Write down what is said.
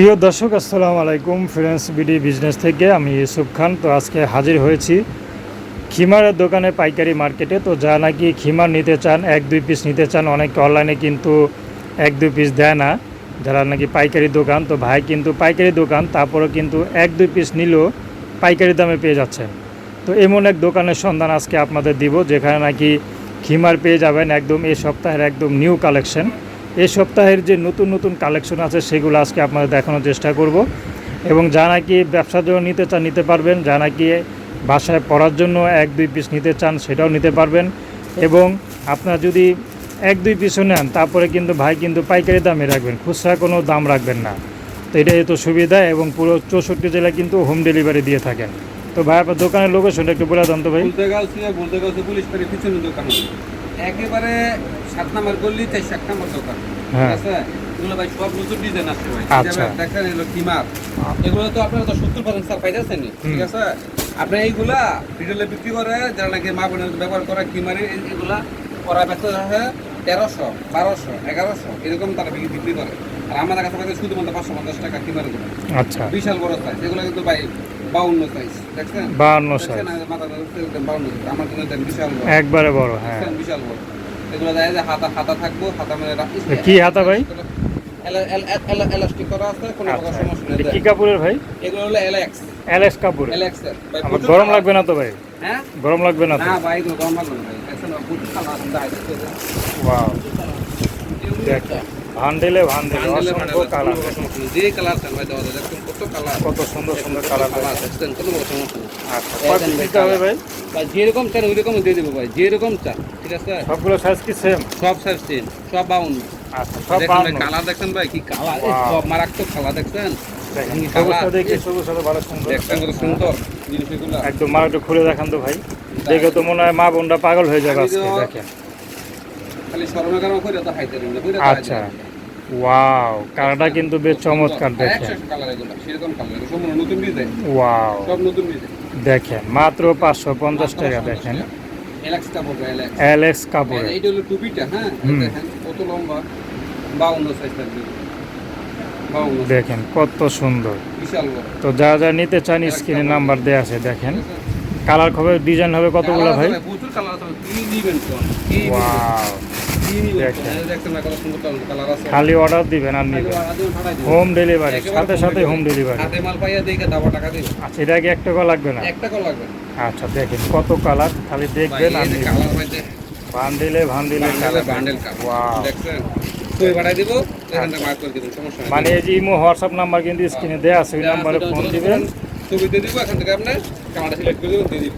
প্রিয় দর্শক, আসসালামু আলাইকুম ফ্রেন্ডস, বিডি বিজনেস থেকে আমি ইউসুফ খান। তো আজকে হাজির হয়েছি খিমারের দোকানে পাইকারি মার্কেটে। তো যা নাকি খিমার নিতে চান, এক, দুই পিস নিতে চান, অনেকে অনলাইনে কিন্তু এক, দুই পিস দেয় না। যারা নাকি পাইকারি দোকান, তো ভাই কিন্তু পাইকারি দোকান, তারপরেও কিন্তু এক, দুই পিস নিলেও পাইকারি দামে পেয়ে যাচ্ছেন। তো এমন এক দোকানের সন্ধান আজকে আপনাদের দিব, যেখানে নাকি খিমার পেয়ে যাবেন একদম এই সপ্তাহের একদম নিউ কালেকশন এই সপ্তাহের যে নতুন নতুন কালেকশন আছে সেগুলো আজকে আপনাদের দেখানোর চেষ্টা করব। এবং যা নাকি ব্যবসার জন্য নিতে চান নিতে পারবেন। যা নাকি বাসায় পড়ার জন্য এক দুই পিস নিতে চান সেটাও নিতে পারবেন। এবং আপনার যদি এক দুই পিসও নেন তারপরে কিন্তু ভাই কিন্তু পাইকারি দামে রাখবেন খুচরা কোনো দাম রাখবেন না। তো এটাই তো সুবিধা এবং পুরো চৌষট্টি জেলায় কিন্তু হোম ডেলিভারি দিয়ে থাকেন। তো ভাই আপনার দোকানের লোকেশনটা একটু বলে দেন তো ভাই। একেবারে সাত নাম্বার করলি তাই সাত নাম্বার দোকান। ঠিক হ্যাঁ। আছে? এগুলো ভাই সব নতুন ডিজাইন আসছে ভাই। আচ্ছা। দেখেন এগুলো কিমার এগুলো তো আপনারা তো সত্তর পার্সেন্ট স্যার পাইতেছেন ঠিক আছে? আপনি এইগুলা রিটেলে বিক্রি করে যারা নাকি মা বোনের ব্যবহার করে কিমারে এগুলা ওরা ব্যস্ত আছে তেরোশো বারোশো এগারোশো এরকম তারা বিক্রি করে। আর আমাদের কাছে পাইতে শুধুমাত্র পাঁচশো পঞ্চাশ টাকা কিমারে আচ্ছা। বিশাল বড় সাইজ এগুলো কিন্তু ভাই বাউন্ন সাইজ দেখছেন? সাইজ বাউন্ন আমার জন্য বিশাল বড়। একবারে বড় হ্যাঁ। বিশাল বড়। এগুলো দেখা যায় হাতা হাতা থাকব হাতা মানে কি হাতা ভাই? এলাস্টিক করা আছে কোনো প্রকার আচ্ছা সমস্যা নেই। কি কাপড়ের ভাই? এগুলো হলো এলএক্স এলএস কাপড়? এলএক্স এর। আমার গরম লাগবে না তো ভাই? হ্যাঁ? গরম লাগবে না তো? না ভাই এগুলো গরম লাগবে না ভাই। দেখছেন প্রচুর কালার আছে ওয়াও দেখেন ভান্ডেলে ভান্ডেলে অসংখ্য কালার যে কালার চান ভাই যায়। কত কালার কত সুন্দর সুন্দর কালার কালার দেখছেন কোনো প্রকার সমস্যা নেই। আচ্ছা কয় piece দিতে হবে ভাই? ভাই যেরকম চান ওইরকম দিয়ে দেবো ভাই যেরকম চান। সবগুলো সাইজ কি সেম সব সাইজ সেম সব আচ্ছা সব ভাই কি সব মারাত্মক দেখছেন? একদম মার একটু খুলে দেখান তো ভাই। দেখে তো মনে হয় মা বোনটা পাগল হয়ে যাবে আজকে দেখেন। আচ্ছা। ওয়াও কালারটা কিন্তু বেশ চমৎকার দেখেন। ওয়াও দেখেন মাত্র পাঁচশো পঞ্চাশ টাকা দেখেন। এলাক্সটা কাপড় এলাক্স কাপড়ে হলো টুপিটা হ্যাঁ? দেখেন কত লম্বা। বাউন্ন সাইজ থাকবে। দেখেন কত সুন্দর। তো যা যা নিতে চান স্ক্রিনে নাম্বার দেওয়া আছে দেখেন। কালার হবে ডিজাইন হবে কতগুলো ভাই? প্রচুর কালার আছে নিবেন নিবেন খালি অর্ডার দিবেন আর নেবেন। হোম ডেলিভারি সাথে সাথে হোম ডেলিভারি হাতে মাল পাইয়া দেখে দাবা টাকা দিবে আচ্ছা এটা কি এক টাকা লাগবে না? আচ্ছা দেখেন কত কালার খালি দেখবেন আর ভাই দেখ ভান্ডিলে কালার ওয়াও দেখছেন? দিব নেই। মানে এই যে ইমো হোয়াটসঅ্যাপ নাম্বার কিন্তু স্ক্রিনে দেওয়া আছে ওই নাম্বারে ফোন দিবেন। ছবি দিয়ে দিব এখান থেকে আপনি ক্যামেরা সিলেক্ট করে দিয়ে দিবেন।